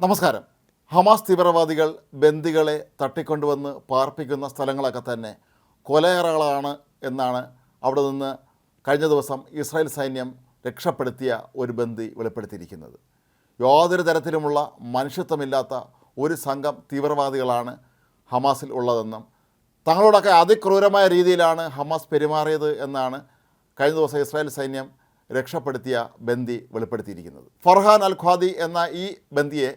നമസ്കാരം. ഹമാസ് തീവ്രവാദികൾ ബന്ദികളെ തട്ടിക്കൊണ്ടുവന്ന് പാർപ്പിക്കുന്ന സ്ഥലങ്ങളൊക്കെ തന്നെ കൊലയറകളാണ് എന്നാണ് അവിടെ നിന്ന് കഴിഞ്ഞ ദിവസം ഇസ്രായേൽ സൈന്യം രക്ഷപ്പെടുത്തിയ ഒരു ബന്ദി വെളിപ്പെടുത്തിയിരിക്കുന്നത്. യാതൊരു തരത്തിലുമുള്ള മനുഷ്യത്വമില്ലാത്ത ഒരു സംഘം തീവ്രവാദികളാണ് ഹമാസിൽ ഉള്ളതെന്നും തങ്ങളോടൊക്കെ അതിക്രൂരമായ രീതിയിലാണ് ഹമാസ് പെരുമാറിയത് എന്നാണ് കഴിഞ്ഞ ദിവസം ഇസ്രായേൽ സൈന്യം രക്ഷപ്പെടുത്തിയ ബന്ദി വെളിപ്പെടുത്തിയിരിക്കുന്നത്. ഫർഹാൻ അൽ ഖ്വാദി എന്ന ഈ ബന്ദിയെ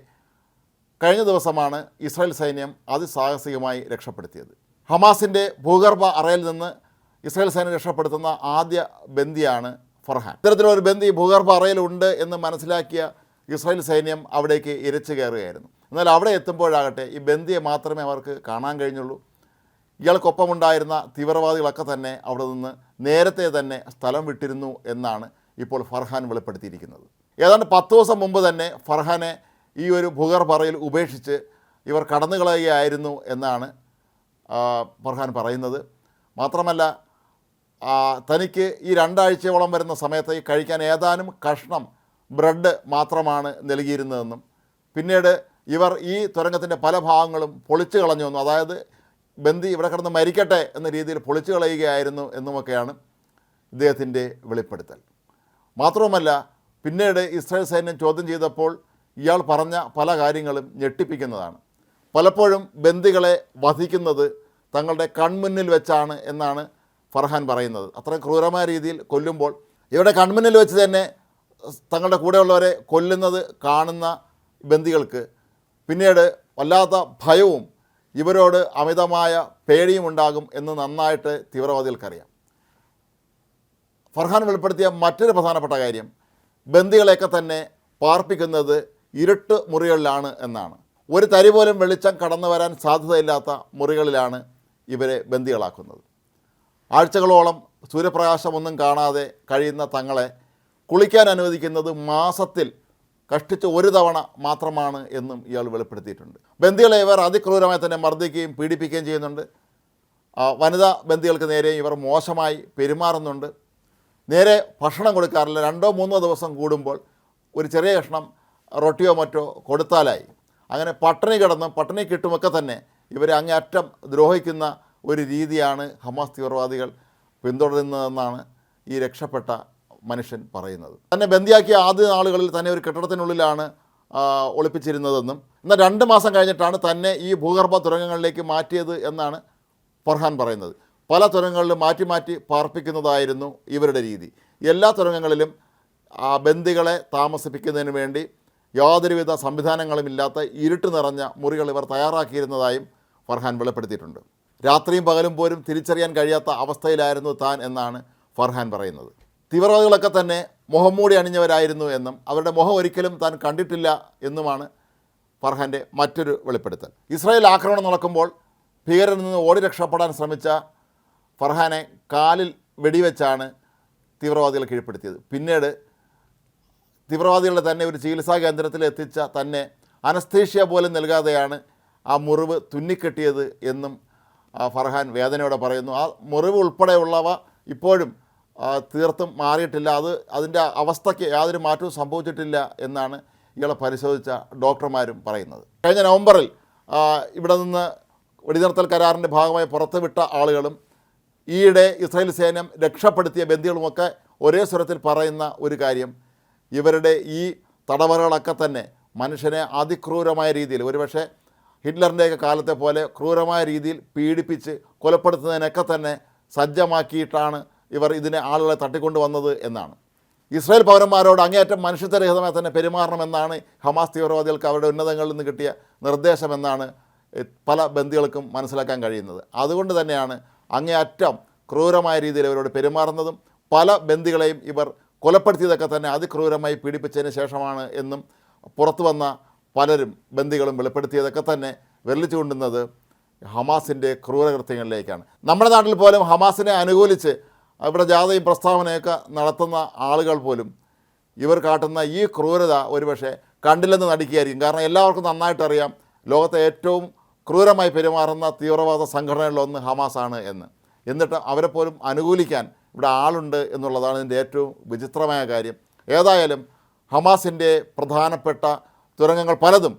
കഴിഞ്ഞ ദിവസമാണ് ഇസ്രായേൽ സൈന്യം അതിസാഹസികമായി രക്ഷപ്പെടുത്തിയത്. ഹമാസിന്റെ ഭൂഗർഭ അറയിൽ നിന്ന് ഇസ്രായേൽ സൈന്യം രക്ഷപ്പെടുത്തുന്ന ആദ്യ ബന്ദിയാണ് ഫർഹാൻ. ഇത്തരത്തിലൊരു ബന്ദി ഭൂഗർഭ അറയിലുണ്ട് എന്ന് മനസ്സിലാക്കിയ ഇസ്രായേൽ സൈന്യം അവിടേക്ക് ഇരച്ചു കയറുകയായിരുന്നു. എന്നാൽ അവിടെ എത്തുമ്പോഴാകട്ടെ ഈ ബന്ദിയെ മാത്രമേ അവർക്ക് കാണാൻ കഴിഞ്ഞുള്ളൂ. ഇയാൾക്കൊപ്പമുണ്ടായിരുന്ന തീവ്രവാദികളൊക്കെ തന്നെ അവിടെ നിന്ന് നേരത്തെ തന്നെ സ്ഥലം വിട്ടിരുന്നു എന്നാണ് ഇപ്പോൾ ഫർഹാൻ വെളിപ്പെടുത്തിയിരിക്കുന്നത്. ഏതാണ്ട് പത്ത് ദിവസം മുമ്പ് തന്നെ ഫർഹാനെ ഈ ഒരു ഭൂഗർഭറയിൽ ഉപേക്ഷിച്ച് ഇവർ കടന്നു കളയുകയായിരുന്നു എന്നാണ് ഫർഹാൻ പറയുന്നത്. മാത്രമല്ല തനിക്ക് ഈ രണ്ടാഴ്ചയോളം വരുന്ന സമയത്ത് കഴിക്കാൻ ഏതാനും കഷ്ണം ബ്രെഡ് മാത്രമാണ് നൽകിയിരുന്നതെന്നും പിന്നീട് ഇവർ ഈ തുരങ്കത്തിന്റെ പല ഭാഗങ്ങളും പൊളിച്ചു കളഞ്ഞുവെന്നും അതായത് ബന്ദി ഇവിടെ കിടന്ന് മരിക്കട്ടെ എന്ന രീതിയിൽ പൊളിച്ചു കളയുകയായിരുന്നു എന്നുമൊക്കെയാണ് ഇദ്ദേഹത്തിന്റെ വെളിപ്പെടുത്തൽ. മാത്രവുമല്ല പിന്നീട് ഇസ്രായേൽ സൈന്യം ചോദ്യം ചെയ്തപ്പോൾ ഇയാൾ പറഞ്ഞ പല കാര്യങ്ങളും ഞെട്ടിപ്പിക്കുന്നതാണ്. പലപ്പോഴും ബന്ദികളെ വധിക്കുന്നത് തങ്ങളുടെ കൺമുന്നിൽ വെച്ചാണ് എന്നാണ് ഫർഹാൻ പറയുന്നത്. അത്ര ക്രൂരമായ രീതിയിൽ കൊല്ലുമ്പോൾ ഇവിടെ കൺമുന്നിൽ വെച്ച് തന്നെ തങ്ങളുടെ കൂടെയുള്ളവരെ കൊല്ലുന്നത് കാണുന്ന ബന്ദികൾക്ക് പിന്നീട് വല്ലാത്ത ഭയവും ഇവരോട് അമിതമായ പേടിയും ഉണ്ടാകും എന്ന് നന്നായിട്ട് തീവ്രവാദികൾക്കറിയാം. ഫർഹാൻ വെളിപ്പെടുത്തിയ മറ്റൊരു പ്രധാനപ്പെട്ട കാര്യം ബന്ദികളെയൊക്കെ തന്നെ പാർപ്പിക്കുന്നത് ഇരുട്ട് മുറികളിലാണ് എന്നാണ്. ഒരു തരി പോലും വെളിച്ചം കടന്നു വരാൻ സാധ്യതയില്ലാത്ത മുറികളിലാണ് ഇവരെ ബന്ദികളാക്കുന്നത്. ആഴ്ചകളോളം സൂര്യപ്രകാശമൊന്നും കാണാതെ കഴിയുന്ന തങ്ങളെ കുളിക്കാൻ അനുവദിക്കുന്നത് മാസത്തിൽ കഷ്ടിച്ച് ഒരു തവണ മാത്രമാണ് എന്നും ഇയാൾ വെളിപ്പെടുത്തിയിട്ടുണ്ട്. ബന്ദികളെ ഇവർ അതിക്രൂരമായി തന്നെ മർദ്ദിക്കുകയും പീഡിപ്പിക്കുകയും ചെയ്യുന്നുണ്ട്. വനിതാ ബന്ദികൾക്ക് നേരെ ഇവർ മോശമായി പെരുമാറുന്നുണ്ട്. നേരെ ഭക്ഷണം കൊടുക്കാറില്ല. രണ്ടോ മൂന്നോ ദിവസം കൂടുമ്പോൾ ഒരു ചെറിയ കഷ്ണം റൊട്ടിയോ മറ്റോ കൊടുത്താലായി. അങ്ങനെ പട്ടിണി കിടന്ന് പട്ടിണി കിട്ടുമൊക്കെ തന്നെ ഇവരെ അങ്ങേയറ്റം ദ്രോഹിക്കുന്ന ഒരു രീതിയാണ് ഹമാസ് തീവ്രവാദികൾ പിന്തുടരുന്നതെന്നാണ് ഈ രക്ഷപ്പെട്ട മനുഷ്യൻ പറയുന്നത്. തന്നെ ബന്ദിയാക്കിയ ആദ്യ നാളുകളിൽ തന്നെ ഒരു കെട്ടിടത്തിനുള്ളിലാണ് ഒളിപ്പിച്ചിരുന്നതെന്നും എന്നാൽ രണ്ട് മാസം കഴിഞ്ഞിട്ടാണ് തന്നെ ഈ ഭൂഗർഭ തുരങ്കങ്ങളിലേക്ക് മാറ്റിയത് എന്നാണ് ഫർഹാൻ പറയുന്നത്. പല തുരങ്കങ്ങളിലും മാറ്റി മാറ്റി പാർപ്പിക്കുന്നതായിരുന്നു ഇവരുടെ രീതി. എല്ലാ തുരങ്കങ്ങളിലും ബന്ദികളെ താമസിപ്പിക്കുന്നതിന് വേണ്ടി യാതൊരുവിധ സംവിധാനങ്ങളുമില്ലാത്ത ഇരുട്ട് നിറഞ്ഞ മുറികൾ ഇവർ തയ്യാറാക്കിയിരുന്നതായും ഫർഹാൻ വെളിപ്പെടുത്തിയിട്ടുണ്ട്. രാത്രിയും പകലും പോലും തിരിച്ചറിയാൻ കഴിയാത്ത അവസ്ഥയിലായിരുന്നു താൻ എന്നാണ് ഫർഹാൻ പറയുന്നത്. തീവ്രവാദികളൊക്കെ തന്നെ മുഖംമൂടി അണിഞ്ഞവരായിരുന്നു എന്നും അവരുടെ മുഖം ഒരിക്കലും താൻ കണ്ടിട്ടില്ല എന്നുമാണ് ഫർഹാന്റെ മറ്റൊരു വെളിപ്പെടുത്തൽ. ഇസ്രായേൽ ആക്രമണം നടക്കുമ്പോൾ ഭീകരരിൽ നിന്ന് ഓടി രക്ഷപ്പെടാൻ ശ്രമിച്ച ഫർഹാനെ കാലിൽ വെടിവെച്ചാണ് തീവ്രവാദികൾ കീഴ്പ്പെടുത്തിയത്. പിന്നീട് തീവ്രവാദികളുടെ തന്നെ ഒരു ചികിത്സാ കേന്ദ്രത്തിൽ എത്തിച്ച തന്നെ അനസ്തേഷ്യ പോലും നൽകാതെയാണ് ആ മുറിവ് തുന്നിക്കെട്ടിയത് എന്നും ഫർഹാൻ വേദനയോടെ പറയുന്നു. ആ മുറിവ് ഉൾപ്പെടെയുള്ളവ ഇപ്പോഴും തീർത്തും മാറിയിട്ടില്ല. അത് അതിന്റെ അവസ്ഥയ്ക്ക് യാതൊരു മാറ്റവും സംഭവിച്ചിട്ടില്ല എന്നാണ് ഇയാളെ പരിശോധിച്ച ഡോക്ടർമാരും പറയുന്നത്. കഴിഞ്ഞ നവംബറിൽ ഇവിടെ നിന്ന് വെടിനിർത്തൽ കരാറിന്റെ ഭാഗമായി പുറത്തുവിട്ട ആളുകളും ഈയിടെ ഇസ്രായേൽ സേനം രക്ഷപ്പെടുത്തിയ ബന്ധികളുമൊക്കെ ഒരേ സ്വരത്തിൽ പറയുന്ന ഒരു കാര്യം ഇവരുടെ ഈ തടവറകളൊക്കെ തന്നെ മനുഷ്യനെ അതിക്രൂരമായ രീതിയിൽ ഒരുപക്ഷെ ഹിറ്റ്ലറിന്റെയൊക്കെ കാലത്തെ പോലെ ക്രൂരമായ രീതിയിൽ പീഡിപ്പിച്ച് കൊലപ്പെടുത്തുന്നതിനൊക്കെ തന്നെ സജ്ജമാക്കിയിട്ടാണ് ഇവർ ഇതിനെ ആളുകളെ തട്ടിക്കൊണ്ടുവന്നത് എന്നാണ്. ഇസ്രായേൽ പൗരന്മാരോട് അങ്ങേയറ്റം മനുഷ്യത്വരഹിതമായി തന്നെ പെരുമാറണമെന്നാണ് ഹമാസ് തീവ്രവാദികൾക്ക് അവരുടെ ഉന്നതങ്ങളിൽ നിന്ന് കിട്ടിയ നിർദ്ദേശമെന്നാണ് പല ബന്ധികൾക്കും മനസ്സിലാക്കാൻ കഴിയുന്നത്. അതുകൊണ്ട് തന്നെയാണ് അങ്ങേയറ്റം ക്രൂരമായ രീതിയിൽ ഇവരോട് പെരുമാറുന്നതും പല ബന്ധികളെയും ഇവർ കൊലപ്പെടുത്തിയതൊക്കെ തന്നെ അതിക്രൂരമായി പീഡിപ്പിച്ചതിന് ശേഷമാണ് എന്നും പുറത്തു വന്ന പലരും ബന്ദികളും വെളിപ്പെടുത്തിയതൊക്കെ തന്നെ വെല്ലിച്ചു കൊണ്ടുന്നത് ഹമാസിന്റെ ക്രൂരകൃത്യങ്ങളിലേക്കാണ്. നമ്മുടെ നാട്ടിൽ പോലും ഹമാസിനെ അനുകൂലിച്ച് ഇവിടെ ജാഥയും പ്രസ്താവനയൊക്കെ നടത്തുന്ന ആളുകൾ പോലും ഇവർ കാട്ടുന്ന ഈ ക്രൂരത ഒരുപക്ഷെ കണ്ടില്ലെന്ന് നടിക്കുകയായിരിക്കും. കാരണം എല്ലാവർക്കും നന്നായിട്ട് അറിയാം ലോകത്തെ ഏറ്റവും ക്രൂരമായി പെരുമാറുന്ന തീവ്രവാദ സംഘടനകളിലൊന്ന് ഹമാസാണ് എന്ന്. എന്നിട്ട് അവരെപ്പോലും പോലും അനുകൂലിക്കാൻ ഇവിടെ ആളുണ്ട് എന്നുള്ളതാണ് ഇതിന്റെ ഏറ്റവും വിചിത്രമായ കാര്യം. ഏതായാലും ഹമാസിന്റെ പ്രധാനപ്പെട്ട തുരങ്കങ്ങൾ പലതും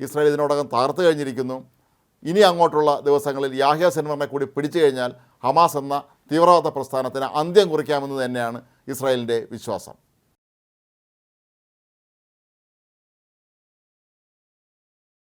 ഇസ്രായേൽ ഇതിനോടകം തകർത്ത് കഴിഞ്ഞിരിക്കുന്നു. ഇനി അങ്ങോട്ടുള്ള ദിവസങ്ങളിൽ യാഹ്യ സെൻവറിനെ കൂടി പിടിച്ചു കഴിഞ്ഞാൽ ഹമാസ് എന്ന തീവ്രവാദ പ്രസ്ഥാനത്തിന് അന്ത്യം കുറിക്കാമെന്ന് തന്നെയാണ് ഇസ്രായേലിന്റെ വിശ്വാസം.